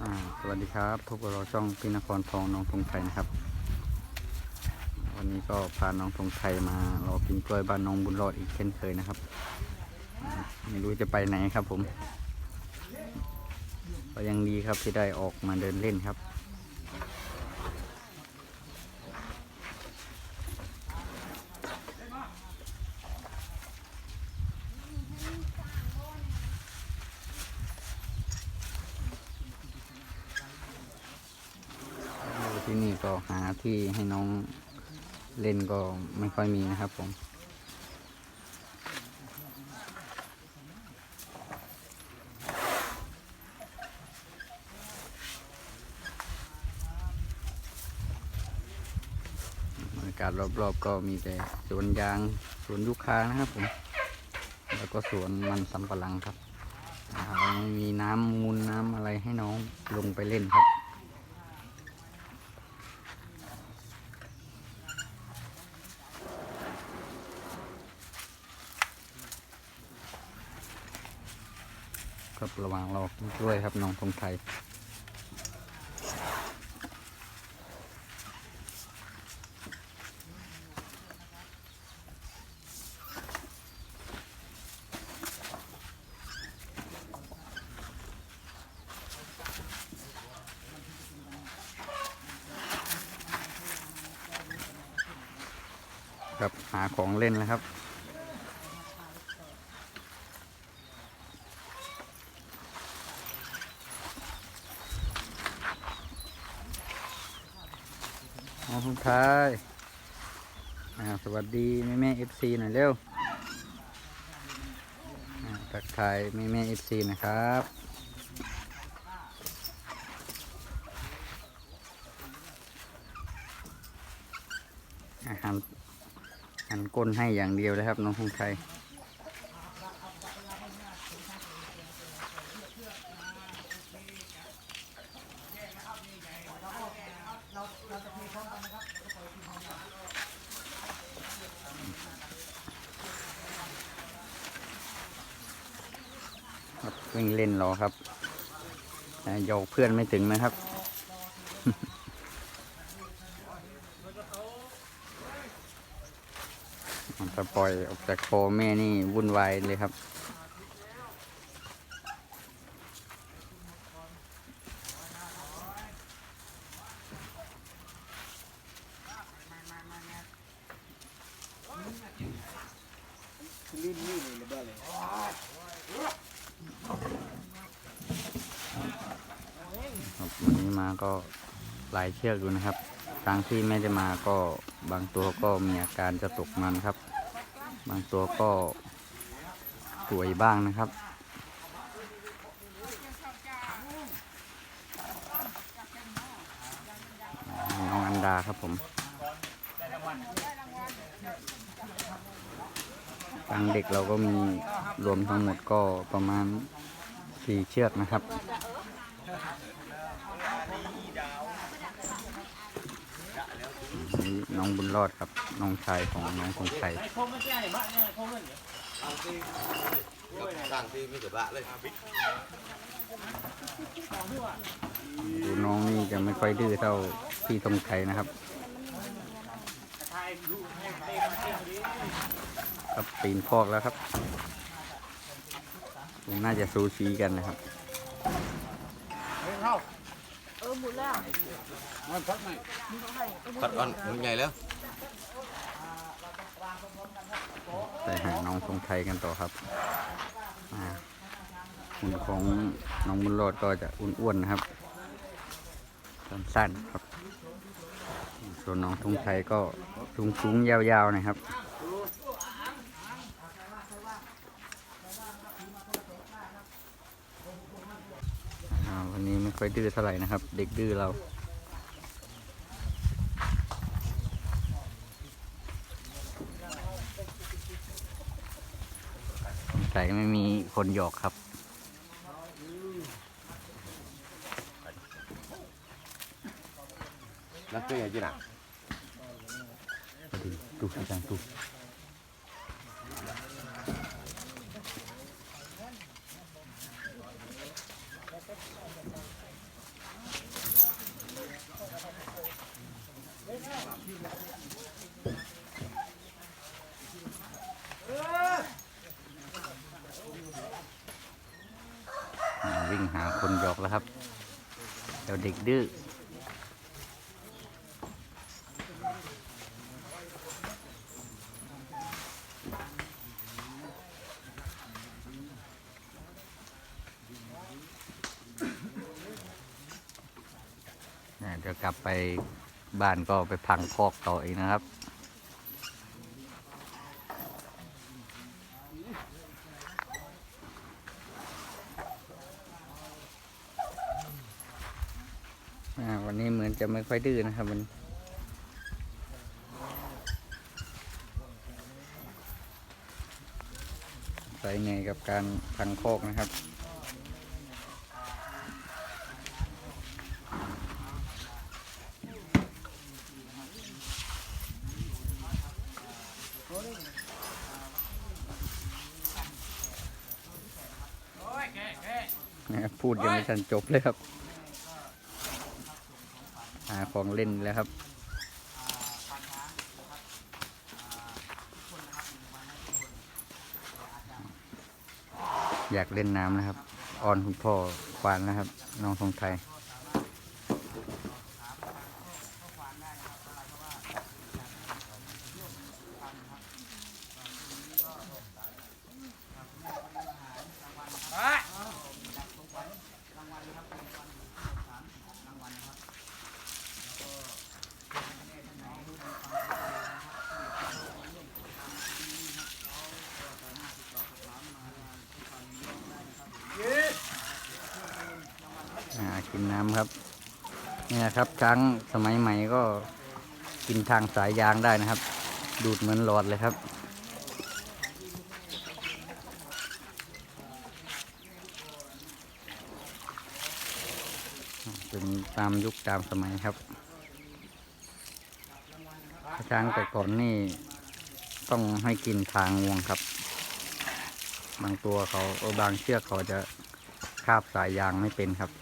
สวัสดีครับพบกับเราช่องพินครทองน้องธงไทยนะครับ วันนี้ก็พาน้องธงไทยมารอกินกล้วยบ้านน้องบุญรอดอีกเช่นเคยนะครับ ไม่รู้จะไปไหนครับผม ก็ยังดีครับที่ได้ออกมาเดินเล่นครับ อยู่ ที่นี่ก็หาที่ให้น้องเล่นก็ไม่ค่อยมีนะครับผม บรรยากาศรอบๆก็มีแต่สวนยางสวนยูคานะครับผม แล้วก็สวนมันสำปะหลังครับไม่มีน้ำมูลน้ำอะไรให้น้องลงไปเล่นครับ ครับระหว่างรอกล้วยครับน้องธงไทยครับหาของเล่นแล้วครับ น้องธงไทยสวัสดีแม่แม่เอฟซีหน่อยเร็วอ่าทักทายแม่แม่เอฟซีนะครับอาหารหันก้นให้อย่างเดียวเลยครับน้องคงไทย ครับวิ่งเล่นรอครับโยกเพื่อนไม่ถึงนะครับ ถ้าปล่อยออกจากคอแม่นี่วุ่นวายเลยครับ ครับวันนี้มาก็หลายเชือกอยู่นะครับทางที่ไม่ได้มาก็บางตัวก็มีอาการจะตกมันครับ บางตัวก็สวยบ้างนะครับ น้องอันดาครับผม ทางเด็กเราก็มีรวมทั้งหมดก็ประมาณสี่เชือกนะครับนี่น้องบุญรอดครับน้องชายของน้องคงชัยตั้งที่มีแต่บะเลยดูน้องนี่จะไม่ค่อยดื้อเท่าพี่ธงชัยนะครับ ครับปีนพอกแล้วครับคงน่าจะซูชีกันนะครับเออหมดแล้วพัดอ่อนมันใหญ่แล้วไปหาน้องทรงไทยกันต่อครับอ่าหุ่นของน้องบุญรอดก็จะอ้วนๆนะครับ สั้นๆครับ ส่วนน้องทงไทยก็สูงๆยาวๆนะครับ อ่าวันนี้ ไม่ค่อยดื้อเท่าไหร่นะครับ เด็กดื้อเรา ใส่ไม่มีคนหยอกครับนักเตะจีน่ะพอดีดูอาจารย์ดู คนหยอกแล้วครับ เด็กดื้อนะเดี๋ยวกลับไปบ้านก็ไปพังคอกต่ออีกนะครับ นี้เหมือนจะไม่ค่อยดื้อนะครับมันใส่ไงกับการพังโคกนะครับพูดยังไม่ทันจบเลยครับ ของเล่นแล้วครับ อยากเล่นน้ำนะครับ ออนคุณพ่อควานนะครับ น้องทองไทย อ่า กินน้ำครับ เนี่ยครับช้างสมัยใหม่ก็กินทางสายยางได้นะครับ ดูดเหมือนหลอดเลยครับ เป็นตามยุคตามสมัยครับ ช้างแต่ก่อนนี่ต้องให้กินทางงวงครับ บางตัวเขาบางเชือกเขาจะคาบสายยางไม่เป็นครับ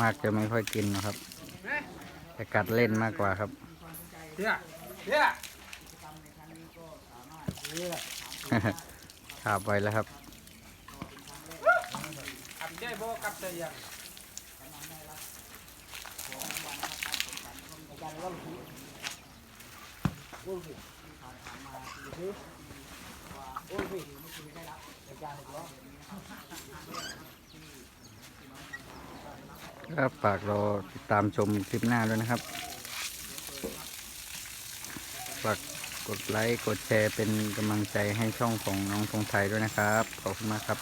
มากจะไม่ค่อยกินนะครับแต่กัดเล่นมากกว่าครับขาบไว้แล้วครับ ครับฝากรอติดตามชมคลิปหน้าด้วยนะครับ ฝากกดไลค์กดแชร์เป็นกำลังใจให้ช่องของน้องธงไทยด้วยนะครับ ขอบคุณมากครับ